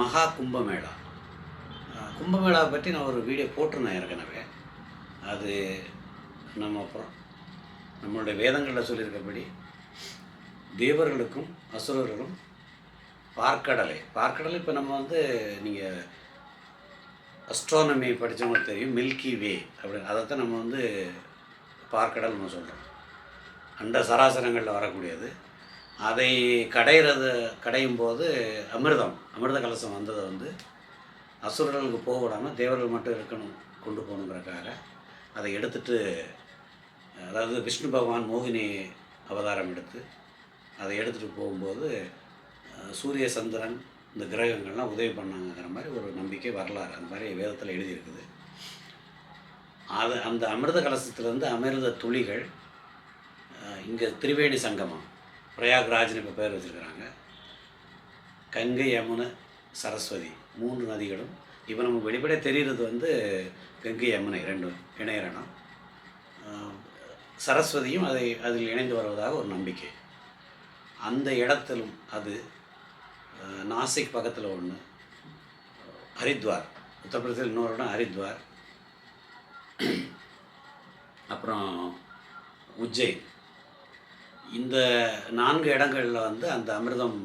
மகா கும்பமேளா. கும்பமேளாவை பற்றி நான் ஒரு வீடியோ போட்டிருந்தேன் ஏற்கனவே. அது நம்ம அப்புறம் நம்மளுடைய வேதங்களில் சொல்லியிருக்கபடி தேவர்களுக்கும் அசுரர்களும் பார்க்கடலை பார்க்கடலை இப்போ நம்ம வந்து நீங்கள் அஸ்ட்ரானமி படித்தவங்களுக்கு தெரியும் மில்கி வே அப்படின்னு அதைத்தான் நம்ம வந்து பார்க்கடல்னு சொல்கிறோம் அண்ட சராசரங்களில் வரக்கூடியது. அதை கடையிறது கடையும் போது அமிர்தம் அமிர்த கலசம் வந்ததை வந்து அசுரர்களுக்கு போக விடாமல் தேவர்கள் மட்டும் இருக்கணும் கொண்டு போகணுங்கிறக்காக அதை எடுத்துட்டு அதாவது விஷ்ணு பகவான் மோகினி அவதாரம் எடுத்து அதை எடுத்துகிட்டு போகும்போது சூரிய சந்திரன் இந்த கிரகங்கள்லாம் உதவி பண்ணாங்கங்கிற மாதிரி ஒரு நம்பிக்கை வரலாறு அந்த மாதிரி வேதத்தில் எழுதியிருக்குது. அது அந்த அமிர்த கலசத்துலேருந்து அமிர்த துளிகள் இங்கே திரிவேணி சங்கமம். பிரயாக்ராஜ்னு இப்போ பேர் வச்சுருக்கிறாங்க. கங்கை யமுனை சரஸ்வதி மூன்று நதிகளும். இப்போ நமக்கு வெளிப்படையாக தெரிகிறது வந்து கங்கை யமுனை ரெண்டும் இணையரணம். சரஸ்வதியும் அதை அதில் இணைந்து வருவதாக ஒரு நம்பிக்கை. அந்த இடத்திலும் அது நாசிக் பக்கத்தில் ஒன்று ஹரித்வார். உத்தரப்பிரதேசத்தில் இன்னொரு இடம் ஹரித்வார். அப்புறம் உஜ்ஜைன். இந்த நான்கு இடங்களில் வந்து அந்த அமிர்தம்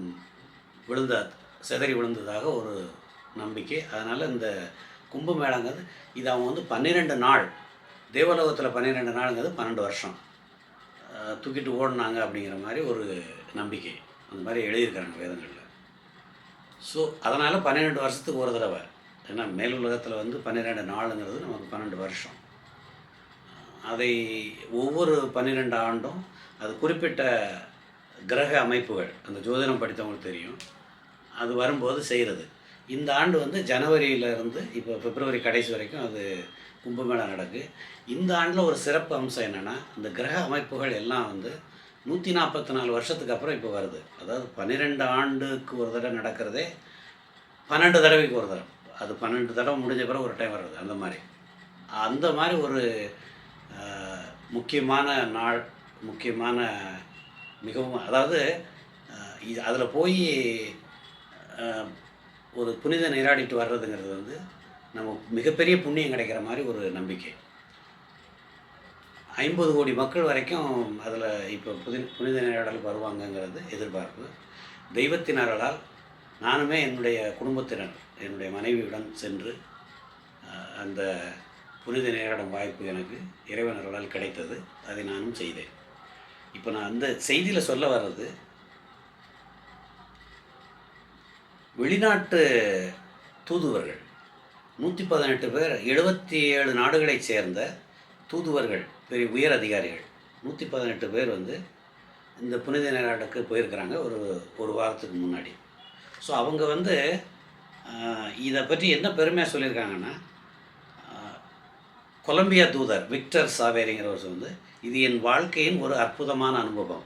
விழுந்த சிதறி விழுந்ததாக ஒரு நம்பிக்கை. அதனால் இந்த கும்பமேளங்கிறது இது அவங்க வந்து பன்னிரெண்டு நாள் தேவலோகத்தில் பன்னிரெண்டு நாளுங்கிறது பன்னெண்டு வருஷம். தூக்கிட்டு ஓடினாங்க அப்படிங்கிற மாதிரி ஒரு நம்பிக்கை. அந்த மாதிரி எழுதியிருக்கிறாங்க வேதங்களில். ஸோ அதனால் பன்னிரெண்டு வருஷத்துக்கு ஒரு தடவை. ஏன்னா மேல் உலகத்தில் வந்து பன்னிரெண்டு நாளுங்கிறது நமக்கு பன்னெண்டு வருஷம். அதை ஒவ்வொரு பன்னிரெண்டு ஆண்டும் அது குறிப்பிட்ட கிரக அமைப்புகள் அந்த ஜோதிடம் படித்தவங்களுக்கு தெரியும். அது வரும்போது செய்கிறது. இந்த ஆண்டு வந்து ஜனவரியிலேருந்து இப்போ பிப்ரவரி கடைசி வரைக்கும் அது கும்பமேளா நடக்கு. இந்த ஆண்டில் ஒரு சிறப்பு அம்சம் என்னென்னா இந்த கிரக அமைப்புகள் எல்லாம் வந்து நூற்றி நாற்பத்தி நாலு வருஷத்துக்கு அப்புறம் இப்போ வருது. அதாவது பன்னிரெண்டு ஆண்டுக்கு ஒரு தடவை நடக்கிறதே பன்னெண்டு தடவைக்கு ஒரு தடவை. அது பன்னெண்டு தடவை முடிஞ்ச பிறகு ஒரு டைம் வருது அந்த மாதிரி. அந்த மாதிரி ஒரு முக்கியமான நாள் முக்கியமான மிகவும் அதாவது இது அதில் போய் ஒரு புனித நீராடிட்டு வர்றதுங்கிறது வந்து நம்ம மிகப்பெரிய புண்ணியம் கிடைக்கிற மாதிரி ஒரு நம்பிக்கை. ஐம்பது கோடி மக்கள் வரைக்கும் அதில் இப்போ புதி புனித நீராடல் வருவாங்கங்கிறது எதிர்பார்ப்பு. தெய்வத்தின் அருளால் நானுமே என்னுடைய குடும்பத்தினர் என்னுடைய மனைவியுடன் சென்று அந்த புனித நீராடும் வாய்ப்பு எனக்கு இறைவனர்களால் கிடைத்தது. அதை நானும் செய்தேன். இப்போ நான் அந்த செய்தியில் சொல்ல வர்றது வெளிநாட்டு தூதுவர்கள் நூற்றி பதினெட்டு பேர் எழுபத்தி ஏழு நாடுகளைச் சேர்ந்த தூதுவர்கள் பெரிய உயர் அதிகாரிகள் நூற்றி பதினெட்டு பேர் வந்து இந்த புனித நீராட்டுக்கு போயிருக்கிறாங்க ஒரு ஒரு வாரத்துக்கு முன்னாடி. ஸோ அவங்க வந்து இதை பற்றி என்ன பெருமையாக சொல்லியிருக்காங்கன்னா கொலம்பியா தூதர் விக்டர் சாவேரிங்கிறவர் வந்து இது என் வாழ்க்கையின் ஒரு அற்புதமான அனுபவம்.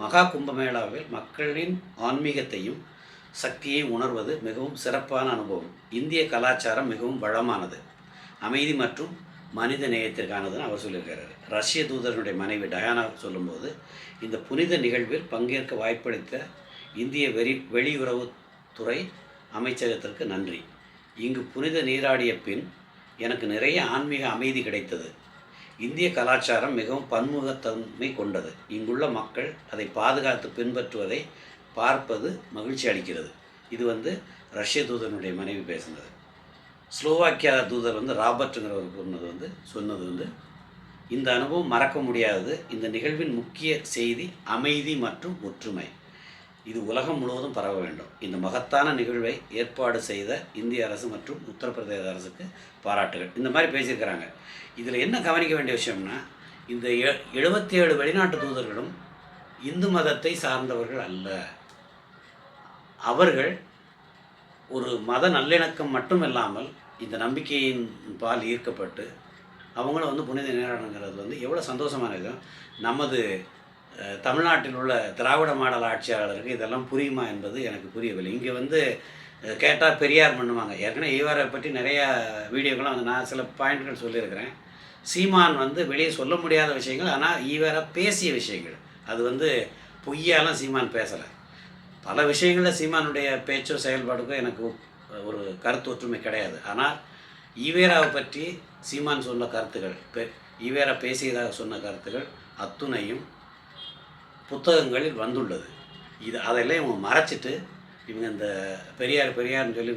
மகா கும்பமேளாவில் மக்களின் ஆன்மீகத்தையும் சக்தியை உணர்வது மிகவும் சிறப்பான அனுபவம். இந்திய கலாச்சாரம் மிகவும் வளமானது. அமைதி மற்றும் மனித நேயத்திற்கானதுன்னு அவர் சொல்லியிருக்கிறார் ரஷ்ய தூதரனுடைய மனைவி டயானா சொல்லும்போது இந்த புனித நிகழ்வில் பங்கேற்க வாய்ப்பளித்த இந்திய வெறி வெளியுறவுத்துறை அமைச்சகத்திற்கு நன்றி. இங்கு புனித நீராடிய பின் எனக்கு நிறைய ஆன்மீக அமைதி கிடைத்தது. இந்திய கலாச்சாரம் மிகவும் பன்முகத்தன்மை கொண்டது. இங்குள்ள மக்கள் அதை பாதுகாத்து பின்பற்றுவதை பார்ப்பது மகிழ்ச்சி அளிக்கிறது. இது வந்து ரஷ்ய தூதனுடைய மனைவி பேசுனது. ஸ்லோவாக்கியா தூதர் வந்து ராபர்ட்டுங்கிறவர் சொன்னது வந்து சொன்னது வந்து இந்த அனுபவம் மறக்க முடியாதது. இந்த நிகழ்வின் முக்கிய செய்தி அமைதி மற்றும் ஒற்றுமை. இது உலகம் முழுவதும் பரவ வேண்டும். இந்த மகத்தான நிகழ்வை ஏற்பாடு செய்த இந்திய அரசு மற்றும் உத்தரப்பிரதேச அரசுக்கு பாராட்டுகள். இந்த மாதிரி பேசியிருக்கிறாங்க. இதில் என்ன கவனிக்க வேண்டிய விஷயம்னா இந்த எ- எழுபத்தி ஏழு வெளிநாட்டு தூதர்களும் இந்து மதத்தை சார்ந்தவர்கள் அல்ல. அவர்கள் ஒரு மத நல்லிணக்கம் மட்டும் இல்லாமல் இந்த நம்பிக்கையின் பால் ஈர்க்கப்பட்டு அவங்களும் வந்து புனித நேரங்கிறது வந்து எவ்வளோ சந்தோஷமான விஷயம் நமது தமிழ்நாட்டில் உள்ள திராவிட மாடல் ஆட்சியாளருக்கு இதெல்லாம் புரியுமா என்பது எனக்கு புரியவில்லை. இங்கே வந்து கேட்டால் பெரியார் பண்ணுவாங்க. ஏற்கனவே ஈவரை பற்றி நிறையா வீடியோக்கெல்லாம் வந்து நான் சில பாயிண்ட்கள் சொல்லியிருக்கிறேன். சீமான் வந்து வெளியே சொல்ல முடியாத விஷயங்கள் ஆனால் ஈவரை பேசிய விஷயங்கள். அது வந்து பொய்யாலாம் சீமான் பேசலை. பல விஷயங்களில் சீமானுடைய பேச்சோ செயல்பாடுக்கோ எனக்கு ஒரு கருத்து ஒற்றுமை கிடையாது. ஆனால் ஈவேராவை பற்றி சீமான் சொன்ன கருத்துக்கள் பெ ஈவேரா பேசியதாக சொன்ன கருத்துக்கள் அத்துணையும் புத்தகங்களில் வந்துள்ளது. இது அதெல்லாம் இவங்க மறைச்சிட்டு இவங்க இந்த பெரியார் பெரியார்னு சொல்லி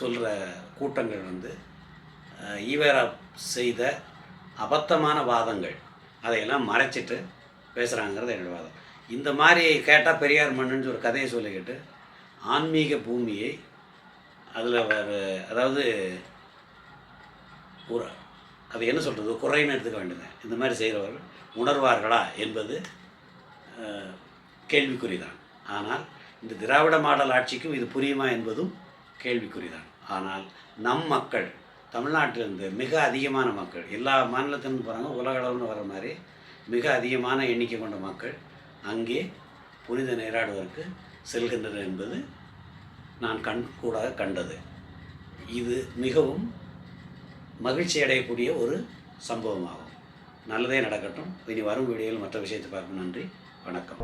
சொல்கிற கூட்டங்கள் வந்து ஈவேரா செய்த அபத்தமான வாதங்கள் அதையெல்லாம் மறைச்சிட்டு பேசுகிறாங்கிறது என்னோடய வாதம். இந்த மாதிரி கேட்டால் பெரியார் மண்ணுன்னு ஒரு கதையை சொல்லிக்கிட்டு ஆன்மீக பூமியை அதில் ஒரு அதாவது ஒரு அது என்ன சொல்கிறது குறைன்னு எடுத்துக்க வேண்டியது இந்த மாதிரி செய்கிறவர்கள் உணர்வார்களா என்பது கேள்விக்குறிதான். ஆனால் இந்த திராவிட மாடல் ஆட்சிக்கும் இது புரியுமா என்பதும் கேள்விக்குறிதான். ஆனால் நம் மக்கள் தமிழ்நாட்டிலிருந்து மிக அதிகமான மக்கள் எல்லா மாநிலத்திலும் போகிறாங்க உலக அளவுன்னு வர மாதிரி மிக அதிகமான எண்ணிக்கை கொண்ட மக்கள் அங்கே புனித நீராடுவதற்கு செல்கின்றனர் என்பது நான் கண் கூடாக கண்டது. இது மிகவும் மகிழ்ச்சி அடையக்கூடிய ஒரு சம்பவமாகும். நல்லதே நடக்கட்டும். இனி வரும் வீடியோவில் மற்ற விஷயத்தை பார்க்கும். நன்றி. வணக்கம்.